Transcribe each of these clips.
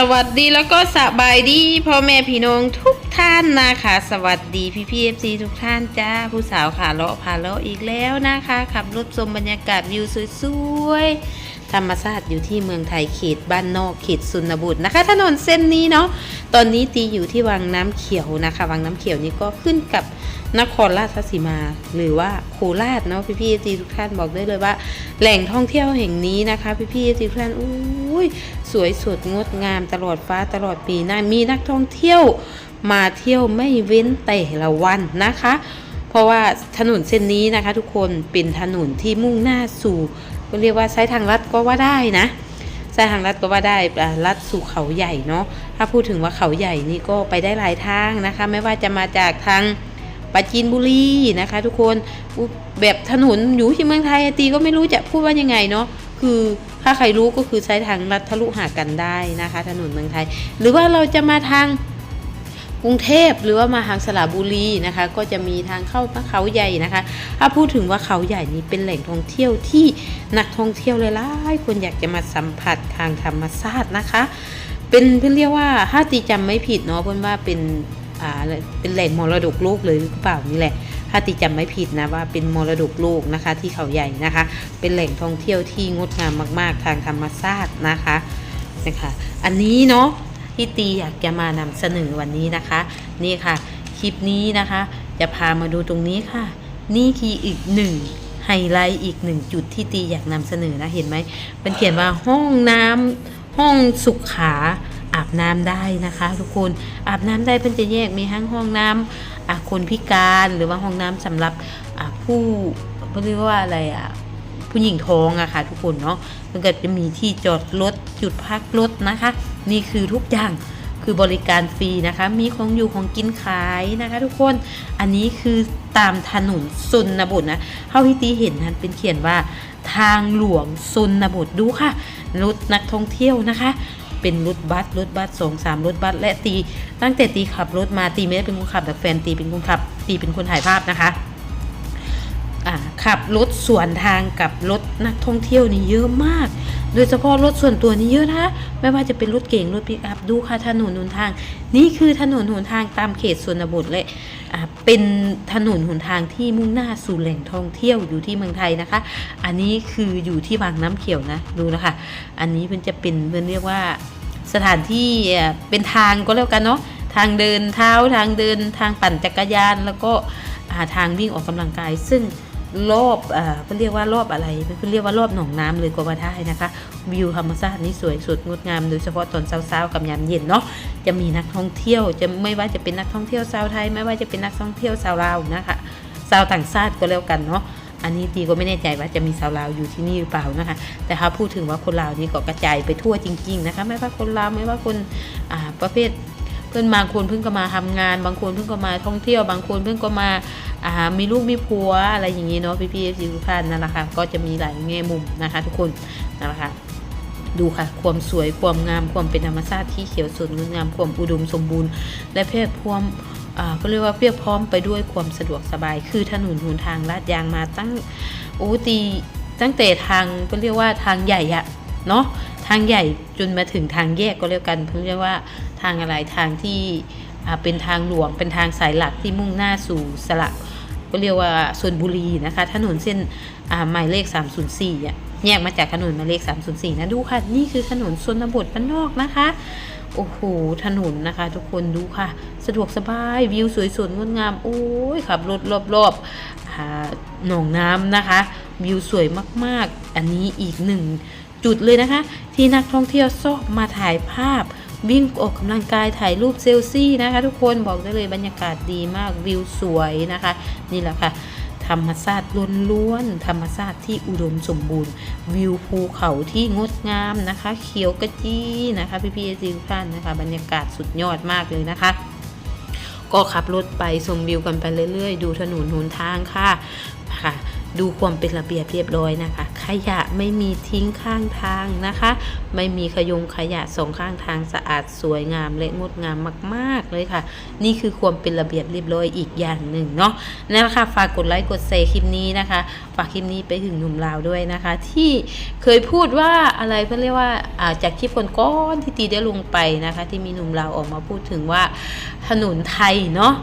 สวัสดีแล้วก็สบายดีพ่อแม่พี่น้องทุกท่านนะคะ สวัสดีพี่พีเอฟซีทุกท่านจ้าผู้สาวขาเลาะพาเลาะอีกแล้วนะคะขับรถชมบรรยากาศวิวสวยๆธรรมชาติอยู่ที่เมืองไทยเขตบ้านนอกเขตสุนบุตรนะคะถนนเส้นนี้เนาะตอนนี้ตีอยู่ที่วังน้ำเขียวนะคะ วังน้ำเขียวนี้ก็ขึ้นกับ นครราชสีมา หรือว่าโคราชเนาะพี่พี่ๆทุกท่านบอกได้เลยว่า แหล่งท่องเที่ยวแห่งนี้นะคะพี่พี่ๆทุกท่านอุ้ยสวยสดงดงามตลอดฟ้าตลอดปีนะมีนักท่องเที่ยวมาเที่ยวไม่เว้นแต่ละวันนะคะ เพราะว่าถนนเส้นนี้นะคะ ทุกคนเป็นถนนที่มุ่งหน้าสู่ก็เรียกว่าใช้ทางลัดก็ว่าได้นะใช้ทางลัดก็ว่าได้ลัดสู่เขาใหญ่เนาะถ้าพูดถึงว่าเขาใหญ่นี่ก็ไปได้หลายทางนะคะ ไม่ว่าจะมาจากทาง ปราจีนบุรีนะคะ ทุกคนแบบถนนอยู่ที่เมืองไทยอะตีก็ไม่รู้จะพูดว่ายังไงเนาะคือถ้าใครรู้ก็คือใช้ทางลัดทะลุหากันได้นะคะ ถนนเมืองไทย หรือว่าเราจะมาทางกรุงเทพหรือว่ามาทางสระบุรีนะคะ ก็จะมีทางเข้าเขาใหญ่นะคะ ถ้าพูดถึงว่าเขาใหญ่นี้เป็นแหล่งท่องเที่ยวที่นักท่องเที่ยวหลายๆคนอยากจะมาสัมผัสทางธรรมชาตินะคะ เป็นเพื่อนเรียกว่าถ้าตีจำไม่ผิดเนาะเพื่อนว่าเป็น เป็นแหล่งมรดกโลกเลยหรือเปล่านี่แหละ ถ้าติจำไม่ผิดนะว่าเป็นมรดกโลกนะคะ ที่เขาใหญ่นะคะ เป็นแหล่งท่องเที่ยวที่งดงามมาก ๆ ทางธรรมชาตินะคะนะคะ อันนี้เนาะที่ตีอยากจะมานำเสนอวันนี้นะคะ นี่ค่ะคลิปนี้นะคะ จะพามาดูตรงนี้ค่ะ นี่คืออีกหนึ่งไฮไลท์อีกหนึ่งจุดที่ตีอยากนำเสนอนะเห็นไหมเป็นเขียนว่าห้องน้ำห้องสุขา อาบน้ำได้นะคะ ทุกคนอาบน้ำได้เพิ่นจะแยกมีทั้งห้องน้ำอะคนพิการหรือว่าห้องน้ำสำหรับผู้เขาเรียกว่าอะไรอะผู้หญิงท้องอะค่ะ ทุกคนเนาะมันก็จะมีที่จอดรถจุดพักรถนะคะ นี่คือทุกอย่างคือบริการฟรีนะคะ มีของอยู่ของกินขายนะคะ ทุกคน อันนี้คือตามถนนซนนบทนะเท่าที่ตีเห็นนั้นเป็นเขียนว่าทางหลวงซนบทดูค่ะรถนักท่องเที่ยวนะคะ เป็นรถบัสรถบัสสองสามรถบัสและตี ตั้งแต่ตีขับรถมาตีไม่ได้เป็นคนขับแต่แฟนตีเป็นคนขับ ตีเป็นคนถ่ายภาพนะคะขับรถสวนทางกับรถนักท่องเที่ยวนี่เยอะมาก โดยเฉพาะรถส่วนตัวนี่เยอะนะ ไม่ว่าจะเป็นรถเก่งรถปิกอัพดูค่ะถนนหนทาง นี่คือถนนหนทางตามเขตชนบทและอ่าเป็นถนนหนทางที่มุ่งหน้าสู่แหล่งท่องเที่ยวอยู่ที่เมืองไทยนะคะ อันนี้คืออยู่ที่บางน้ำเขียวนะดูนะคะ อันนี้มันจะเป็นมันเรียกว่าสถานที่เป็นทางก็แล้วกันเนาะทางเดินเท้าทางเดินทางปั่นจักรยาน แล้วก็าทางวิ่งออกกำลังกายซึ่ง รอบอ่าเขาเรียกว่ารอบอะไรเขาเรียกว่ารอบหนองน้ำเลยก็ว่าได้นะคะ วิวธรรมชาตินี่สวยสดงดงาม โดยเฉพาะตอนเช้าๆกับยามเย็นเนาะ จะมีนักท่องเที่ยว จะไม่ว่าจะเป็นนักท่องเที่ยวชาวไทย ไม่ว่าจะเป็นนักท่องเที่ยวชาวลาวนะคะชาวต่างชาติก็แล้วกันเนาะอันนี้ตีก็ไม่แน่ใจว่าจะมีชาวลาวอยู่ที่นี่หรือเปล่านะคะ แต่ถ้าพูดถึงว่าคนลาวนี่ก็กระจายไปทั่วจริง ๆ นะคะ ไม่ว่าคนลาวไม่ว่าคนอ่าประเภท พื่อนบางคนเพิ่งก็มาทำงาน บางคนเพิ่งก็มาท่องเที่ยว บางคนเพิ่งก็มาอ่ามีลูกมีผัวอะไรอย่างนี้เนาะพี่พี่ๆทุกท่านนั่นแหละค่ะก็จะมีหลายแง่มุมนะคะ ทุกคนนั่นแหละค่ะดูค่ะ ความสวยความงามความเป็นธรรมชาติที่เขียวสดงดงามความอุดมสมบูรณ์ และเพียบพร้อมอ่าก็เรียกว่าเพียบพร้อมไปด้วยความสะดวกสบาย คือถนนหนทางลาดยางมาตั้งโอ้ตีตั้งแต่ทางก็เรียกว่าทางใหญ่อะเนาะทางใหญ่จนมาถึงทางแยกก็เรียกกันเขาเรียกว่าางอะไรทางที่เป็นทางหลวงเป็นทางสายหลักที่มุ่งหน้าสู่สระก็เรียกว่าชนบุรีนะคะ ถนนเส้นหมายเลข 304อะแยกมาจากถนนหมายเลข 304 นะดูค่ะ นี่คือถนนชนบทบ้านนอกนะคะ โอ้โห ถนนนะคะ ทุกคนดูค่ะ สะดวกสบายวิวสวยสดงดงาม โอ้ยขับรถรอบๆหาหนองน้ำนะคะ วิวสวยมากๆ อันนี้อีกหนึ่งจุดเลยนะคะ ที่นักท่องเที่ยวชอบมาถ่ายภาพ วิ่งออกกำลังกายถ่ายรูปเซลฟี่นะคะทุกคนบอกได้เลยบรรยากาศดีมากวิวสวยนะคะ นี่แหละค่ะธรรมชาติล้วนๆธรรมชาติที่อุดมสมบูรณ์ วิวภูเขาที่งดงามนะคะ เขียวกระจีนะคะพี่พี่ๆทุกท่านนะคะ บรรยากาศสุดยอดมากเลยนะคะ ก็ขับรถไปชมวิวกันไปเรื่อยๆ ดูถนนหนทางค่ะค่ะ ดูความเป็นระเบียบเรียบร้อยนะคะ ขยะไม่มีทิ้งข้างทางนะคะ ไม่มีขยงขยะสองข้างทางสะอาดสวยงามและงดงามมาก ๆ เลยค่ะ นี่คือความเป็นระเบียบเรียบร้อยอีกอย่างหนึ่งเนาะนั่นแหละค่ะฝากกดไลค์กดแชร์คลิปนี้นะคะ ฝากคลิปนี้ไปถึงหนุ่มลาวด้วยนะคะ ที่เคยพูดว่าอะไรเพื่อเรียกว่าาจากคลิปคนก่อนที่ตีได้ลงไปนะคะ ที่มีหนุ่มลาวออกมาพูดถึงว่าถนนไทยเนาะ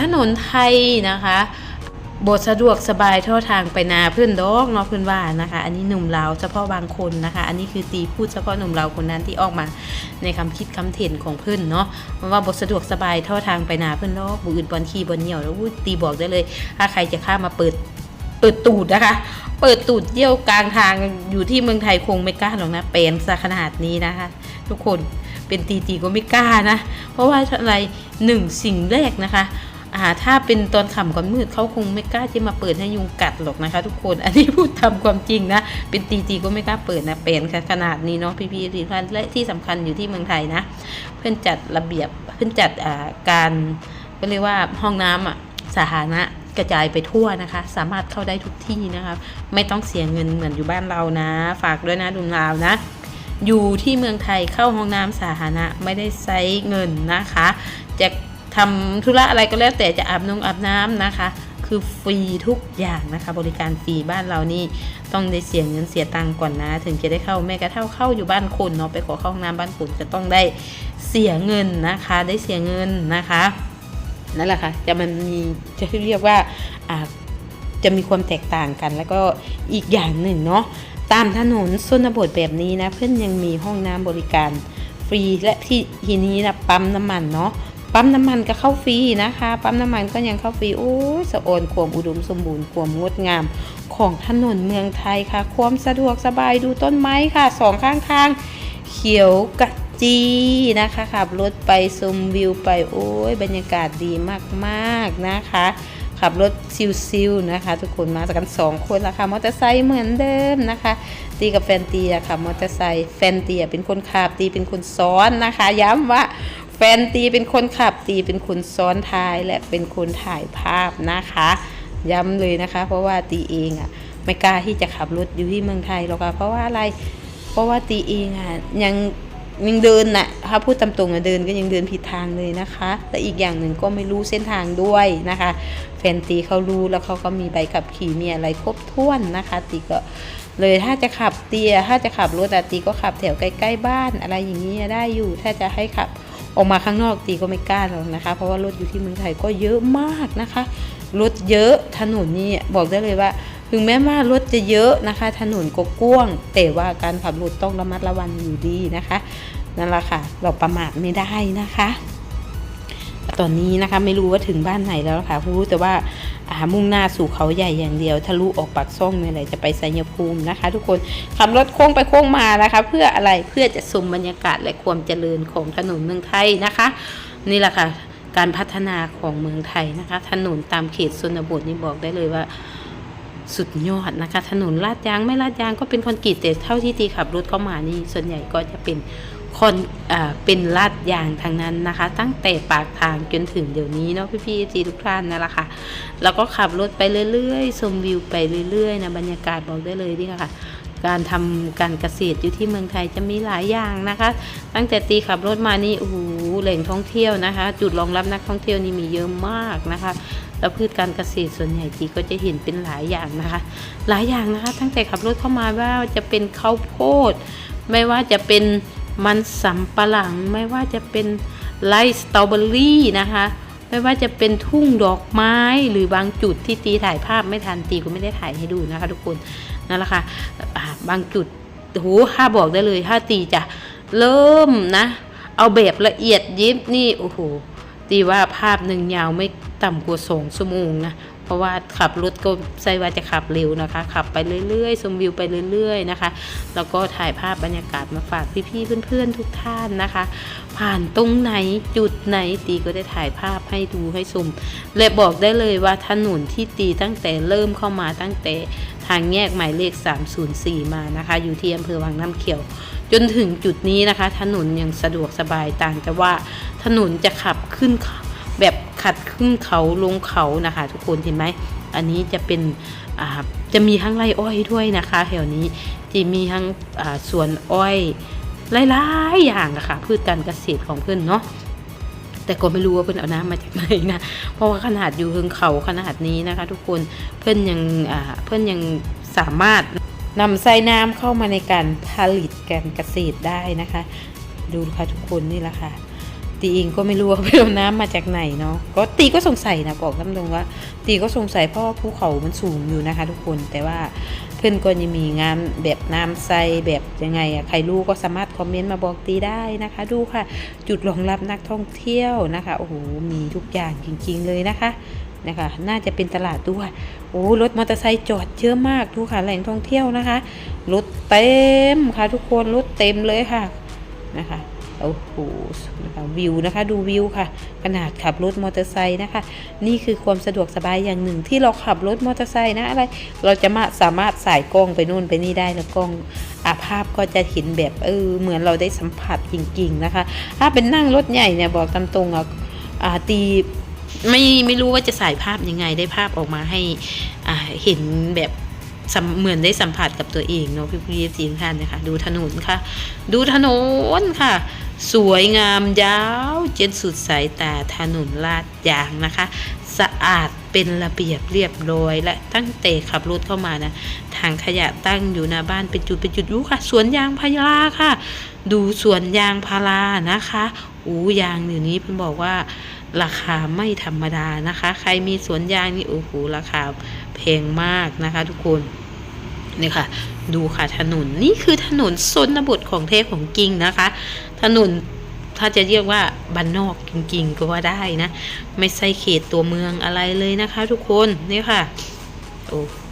ถนนไทยนะคะ บทสะดวกสบายท่าทางไปนาเพื่อนดอกเนาะเพื่อนว่านะคะ อันนี้หนุ่มลาวเฉพาะบางคนนะคะ อันนี้คือตีพูดเฉพาะหนุ่มลาวคนนั้นที่ออกมาในคำคิดคำเห็นของเพื่อนเนาะว่าบทสะดวกสบายท่าทางไปนาเพื่อนดอกบุอื่นบอลขี่บอลเหนียวแล้วตีบอกได้เลย ถ้าใครจะข้ามมาเปิดเปิดตูดนะคะ เปิดตูดเยี่ยวกลางทางอยู่ที่เมืองไทยคงไม่กล้าหรอกนะเป็นซะขนาดนี้นะคะ ทุกคนเป็นตีตีก็ไม่กล้านะ เพราะว่าอะไรหนึ่งสิ่งแรกนะคะ อ่าถ้าเป็นตอนค่ำก่อนมืดเขาคงไม่กล้าที่มาเปิดให้ยุงกัดหรอกนะคะ ทุกคนอันนี้พูดตามความจริงนะ เป็นตีตีก็ไม่กล้าเปิดนะเป็นขนาดนี้เนาะพี่พี่ทีท่านและที่สำคัญอยู่ที่เมืองไทยนะ เพื่อนจัดระเบียบเพื่อนจัดอ่าการก็เรียกว่าห้องน้ำอะสาธารณะกระจายไปทั่วนะคะ สามารถเข้าได้ทุกที่นะคะไม่ต้องเสียเงินเหมือนอยู่บ้านเรานะ ฝากด้วยนะดุนลาวนะอยู่ที่เมืองไทยเข้าห้องน้ำสาธารณะไม่ได้ใช้เงินนะคะจะ ทำธุระอะไรก็แล้วแต่จะอาบนงอาบน้ำนะคะ คือฟรีทุกอย่างนะคะ บริการฟรีบ้านเรานี่ต้องได้เสียเงินเสียตังค์ก่อนนะ ถึงจะได้เข้าแม้กระทั่งเข้าอยู่บ้านคนเนาะไปขอเข้าห้องน้ำบ้านคนจะต้องได้เสียเงินนะคะ ได้เสียเงินนะคะนั่นแหละค่ะจะมันมีจะเรียกว่าอ่าจะมีความแตกต่างกัน แล้วก็อีกอย่างหนึ่งเนาะตามถนนชนบทแบบนี้นะ เพื่อนยังมีห้องน้ำบริการฟรีและที่ทีนี้นะปั๊มน้ำมันเนาะ ปั๊มน้ำมันก็เข้าฟรีนะคะ ปั๊มน้ำมันก็ยังเข้าฟรีโอ้ยสะโอนความอุดมสมบูรณ์ความงดงามของถนนเมืองไทยค่ะ ความสะดวกสบายดูต้นไม้ค่ะสองข้างทางเขียวกะจีนะคะขับรถไปชมวิวไปโอ้ยบรรยากาศดีมากๆนะคะ ขับรถซิวๆนะคะ ทุกคนมาจากกันสองคนละค่ะมอเตอร์ไซค์เหมือนเดิมนะคะ ตีกับแฟนเตีอะค่ะมอเตอร์ไซค์แฟนเตีอะเป็นคนขับตีเป็นคนซ้อนนะคะ ย้ำว่า แฟนตีเป็นคนขับตีเป็นคนซ้อนท้ายและเป็นคนถ่ายภาพนะคะ ย้ำเลยนะคะ เพราะว่าตีเองอะไม่กล้าที่จะขับรถอยู่ที่เมืองไทยหรอกค่ะเพราะว่าอะไร เพราะว่าตีเองอะยังยังเดินน่ะถ้าพูดตามตรงอะเดินก็ยังเดินผิดทางเลยนะคะและอีกอย่างหนึ่งก็ไม่รู้เส้นทางด้วยนะคะ แฟนตีเขารู้แล้วเขาก็มีใบขับขี่มีอะไรครบถ้วนนะคะ ตีก็เลยถ้าจะขับเตียถ้าจะขับรถตีก็ขับแถวใกล้ ๆ บ้านอะไรอย่างนี้ได้อยู่ ถ้าจะให้ขับ ออกมาข้างนอกตีก็ไม่กล้าหรอกนะคะ เพราะว่ารถอยู่ที่เมืองไทยก็เยอะมากนะคะ รถเยอะถนนนี่บอกได้เลยว่า ถึงแม้ว่ารถจะเยอะนะคะ ถนนก็กว้าง แต่ว่าการขับรถต้องระมัดระวังอยู่ดีนะคะนั่นแหละค่ะ เราประมาทไม่ได้นะคะ ตอนนี้นะคะไม่รู้ว่าถึงบ้านไหนแล้วค่ะรู้แต่ว่าอามุ่งหน้าสู่เขาใหญ่อย่างเดียว ทะลุออกปากซ่องนี่แหละจะไปสัญญภูมินะคะ ทุกคนขับรถโค้งไปโค้งมานะคะ เพื่ออะไรเพื่อจะชมบรรยากาศและความเจริญของถนนเมืองไทยนะคะ นี่แหละค่ะ การพัฒนาของเมืองไทยนะคะ ถนนตามเขตชนบทนี่บอกได้เลยว่าสุดยอดนะคะ ถนนลาดยางไม่ลาดยางก็เป็นคอนกรีตแต่เท่าที่ตีขับรถเข้ามานี่ส่วนใหญ่ก็จะเป็น คนเป็นลาดยางทางนั้นนะคะ ตั้งแต่ปากทางจนถึงเดี๋ยวนี้เนาะพี่ๆจีทุกท่านนั่นแหละค่ะแล้วก็ขับรถไปเรื่อยๆชมวิวไปเรื่อยๆนะบรรยากาศบอกได้เลยนี่ค่ะการทำการเกษตรอยู่ที่เมืองไทยจะมีหลายอย่างนะคะ ตั้งแต่ตีขับรถมานี่โอ้โหแหล่งท่องเที่ยวนะคะ จุดรองรับนักท่องเที่ยวนี่มีเยอะมากนะคะแล้วพืชการเกษตรส่วนใหญ่ตีก็จะเห็นเป็นหลายอย่างนะคะ หลายอย่างนะคะ ตั้งแต่ขับรถเข้ามาว่าจะเป็นข้าวโพด ไม่ว่าจะเป็น มันสำปะหลังไม่ว่าจะเป็นไร่สตรอเบอรี่นะคะ ไม่ว่าจะเป็นทุ่งดอกไม้หรือบางจุดที่ตีถ่ายภาพไม่ทันตีก็ไม่ได้ถ่ายให้ดูนะคะทุกคนนั่นแหละค่ะอ่าบางจุดโหถ้าบอกได้เลยถ้าตีจะเริ่มนะ เอาแบบละเอียดยิบนี่โอ้โหตีว่าภาพหนึ่งยาวไม่ต่ำกว่าสองชั่วโมงนะ เพราะว่าขับรถก็ใช่ว่าจะขับเร็วนะคะ ขับไปเรื่อยๆชมวิวไปเรื่อยๆนะคะ แล้วก็ถ่ายภาพบรรยากาศมาฝากพี่ๆเพื่อนๆทุกท่านนะคะ ผ่านตรงไหนจุดไหนตีก็ได้ถ่ายภาพให้ดูให้ชมและบอกได้เลยว่าถนนที่ตีตั้งแต่เริ่มเข้ามาตั้งแต่ทางแยกหมายเลข 304 มานะคะ อยู่ที่อำเภอวังน้ำเขียว จนถึงจุดนี้นะคะ ถนนยังสะดวกสบายต่างแต่ว่าถนนจะขับขึ้นเขา แบบขัดขึ้นเขาลงเขานะคะ ทุกคนเห็นไหมอันนี้จะเป็นจะมีทั้งไร่อ้อยด้วยนะคะแถวนี้จะมีทั้งสวนอ้อยหลายๆอย่างนะคะพืชการเกษตรของเพื่อนเนาะแต่ก็ไม่รู้ว่าเพื่อนเอาน้ำมาจากไหนนะเพราะว่าขนาดอยู่เทิงเขาขนาดนี้นะคะ ทุกคนเพื่อนยังเพื่อนยังสามารถนำไส้น้ำเข้ามาในการผลิตการเกษตรได้นะคะ ดูค่ะทุกคนนี่แหละค่ะ ตีเองก็ไม่รู้ว่าไปเอาน้ำมาจากไหนเนาะก็ตีก็สงสัยนะบอกตามตรงว่า ตีก็สงสัยเพราะว่าภูเขามันสูงอยู่นะคะ ทุกคนแต่ว่าเพื่อนก็ยังมีงานแบบน้ำใสแบบยังไงอะใครรู้ก็สามารถคอมเมนต์มาบอกตีได้นะคะ ดูค่ะ จุดรองรับนักท่องเที่ยวนะคะโอ้โหมีทุกอย่างจริง ๆ เลยนะคะนะคะน่าจะเป็นตลาดด้วยโอ้รถมอเตอร์ไซค์จอดเยอะมากดูค่ะแหล่งท่องเที่ยวนะคะรถเต็มค่ะทุกคนรถเต็มเลยค่ะนะคะ โอ้โหนะคะวิวนะคะ ดูวิวค่ะ ขนาดขับรถมอเตอร์ไซค์นะคะ นี่คือความสะดวกสบายอย่างหนึ่งที่เราขับรถมอเตอร์ไซค์นะอะไร เราจะมาสามารถสายกล้องไปนู่นไปนี่ได้แล้วกล้องอาภาพก็จะเห็นแบบเออเหมือนเราได้สัมผัสจริง ๆนะคะ ถ้าเป็นนั่งรถใหญ่เนี่ยบอกตามตรงอะตีไม่ไม่รู้ว่าจะสายภาพยังไงได้ภาพออกมาให้เห็นแบบเหมือนได้สัมผัสกับตัวเองเนาะพี่พี่ทีมท่านนะคะ ดูถนนค่ะ ดูถนนค่ะ สวยงามยาวเจนสุดสายตาถนนลาดยางนะคะ สะอาดเป็นระเบียบเรียบร้อย และตั้งแต่ขับรถเข้ามานะทางขยะตั้งอยู่หน้าบ้านเป็นจุดเป็นจุดรู้ค่ะ สวนยางพาราค่ะ ดูสวนยางพารานะคะอู้ยางเดี๋ยวนี้เพิ่นบอกว่าราคาไม่ธรรมดานะคะ ใครมีสวนยางนี่โอ้โหราคาแพงมากนะคะ ทุกคนนี่ค่ะ ดูค่ะถนนนี่คือถนนชนบทของเทพของจริงนะคะ ถนนถ้าจะเรียกว่าบ้านนอกจริงๆก็ว่าได้นะ ไม่ใช่เขตตัวเมืองอะไรเลยนะคะ ทุกคนนี่ค่ะ โอ้โห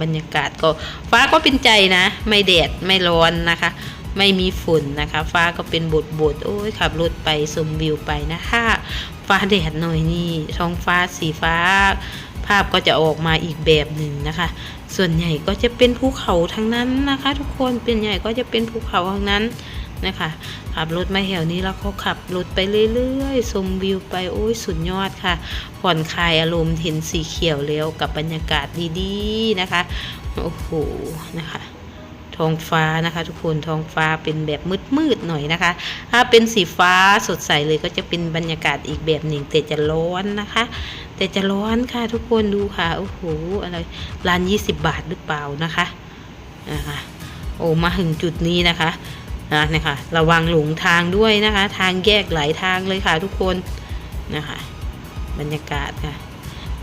บรรยากาศก็ฟ้าก็เป็นใจนะ ไม่แดดไม่ร้อนนะคะ ไม่มีฝุ่นนะคะ ฟ้าก็เป็นบทบทๆโอ้ยขับรถไปชมวิวไปนะคะฟ้าแดดหน่อยนี่ท้องฟ้าสีฟ้า ภาพก็จะออกมาอีกแบบหนึ่งนะคะ ส่วนใหญ่ก็จะเป็นภูเขาทั้งนั้นนะคะ ทุกคนเป็นใหญ่ก็จะเป็นภูเขาทั้งนั้นนะคะขับรถมาแถวนี้แล้วก็ขับรถไปเรื่อยๆชมวิวไปโอ้ยสุดยอดค่ะ ผ่อนคลายอารมณ์เห็นสีเขียวแล้วกับบรรยากาศดีๆนะคะโอ้โหนะคะท้องฟ้านะคะ ทุกคนท้องฟ้าเป็นแบบมืดๆหน่อยนะคะ ถ้าเป็นสีฟ้าสดใสเลยก็จะเป็นบรรยากาศอีกแบบหนึ่งแต่จะร้อนนะคะ แต่จะร้อนค่ะทุกคนดูค่ะ โอ้โห อะไร ร้านยี่สิบบาทหรือเปล่านะคะนะคะโอ้มาถึงจุดนี้นะคะนะนะคะระวังหลงทางด้วยนะคะ ทางแยกหลายทางเลยค่ะทุกคนนะคะบรรยากาศค่ะ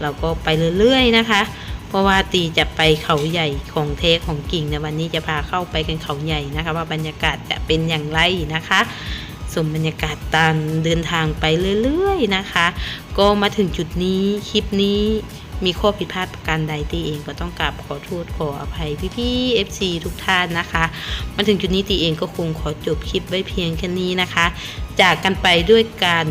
เราก็ไปเรื่อยๆนะคะ เพราะว่าตีจะไปเขาใหญ่ของเทของกิ่งในวันนี้จะพาเข้าไปกันเขาใหญ่นะคะ ว่าบรรยากาศจะเป็นอย่างไรนะคะ สมบรรยากาศตามเดินทางไปเรื่อยๆนะคะ ก็มาถึงจุดนี้คลิปนี้มีข้อผิดพลาดประการใดตีเองก็ต้องกราบขอโทษขออภัยพี่ๆ FC ทุกท่านนะคะ มาถึงจุดนี้ตีเองก็คงขอจบคลิปไว้เพียงแค่นี้นะคะ จากกันไปด้วยการ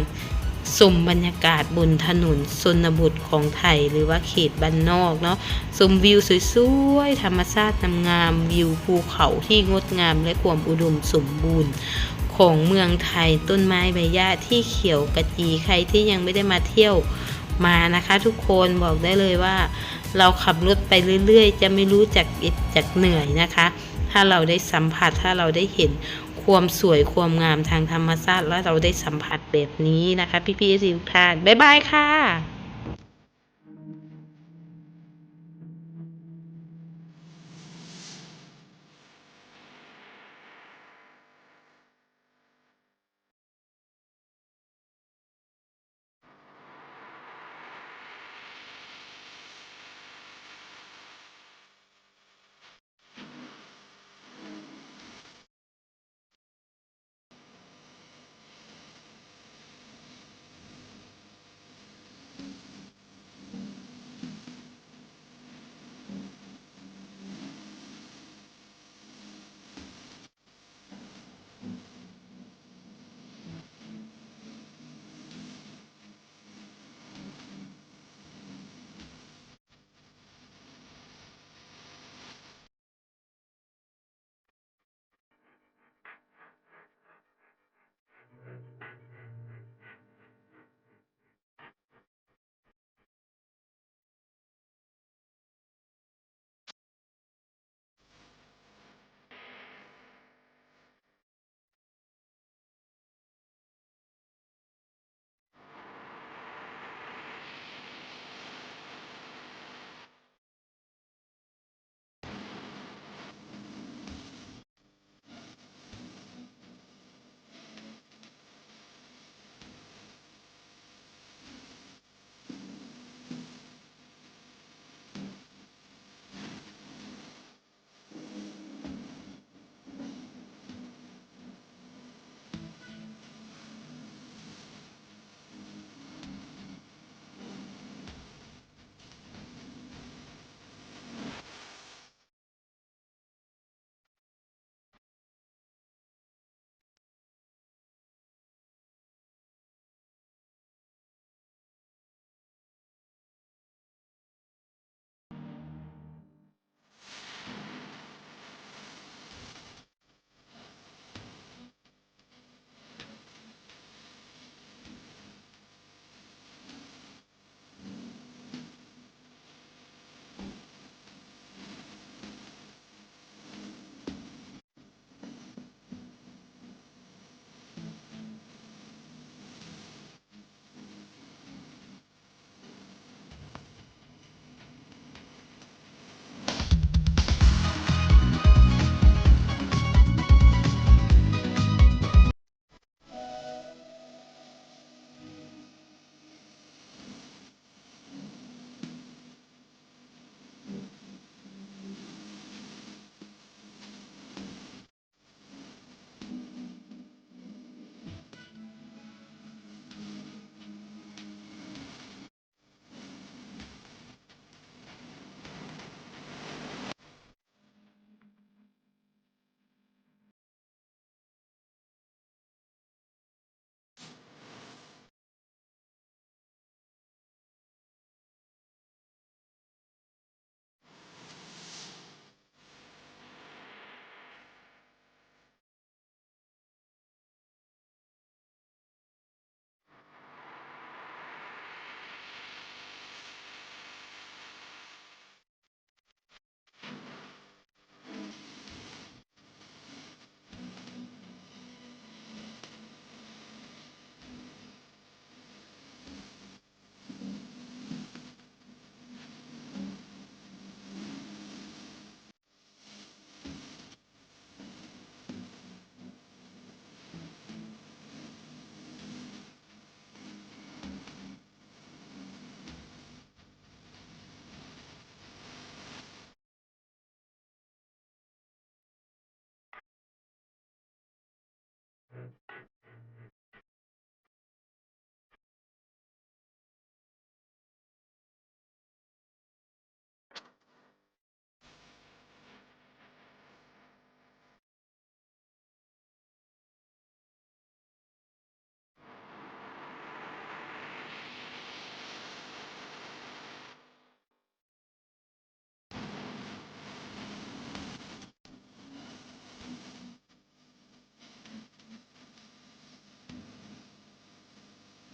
ชมบรรยากาศบนถนนชนบทของไทยหรือว่าเขตบ้านนอกเนาะชมวิวสวยๆ ธรรมชาติงามๆวิวภูเขาที่งดงามและความอุดมสมบูรณ์ ของเมืองไทยต้นไม้ใบหญ้าที่เขียวกระจีใครที่ยังไม่ได้มาเที่ยวมานะคะทุกคนบอกได้เลยว่า เราขับรถไปเรื่อยๆ จะไม่รู้จักอิดจากเหนื่อยนะคะ ถ้าเราได้สัมผัสถ้าเราได้เห็นความสวยความงามทางธรรมชาติแล้วเราได้สัมผัสแบบนี้นะคะ พี่ๆทุกท่านบ๊ายบายค่ะ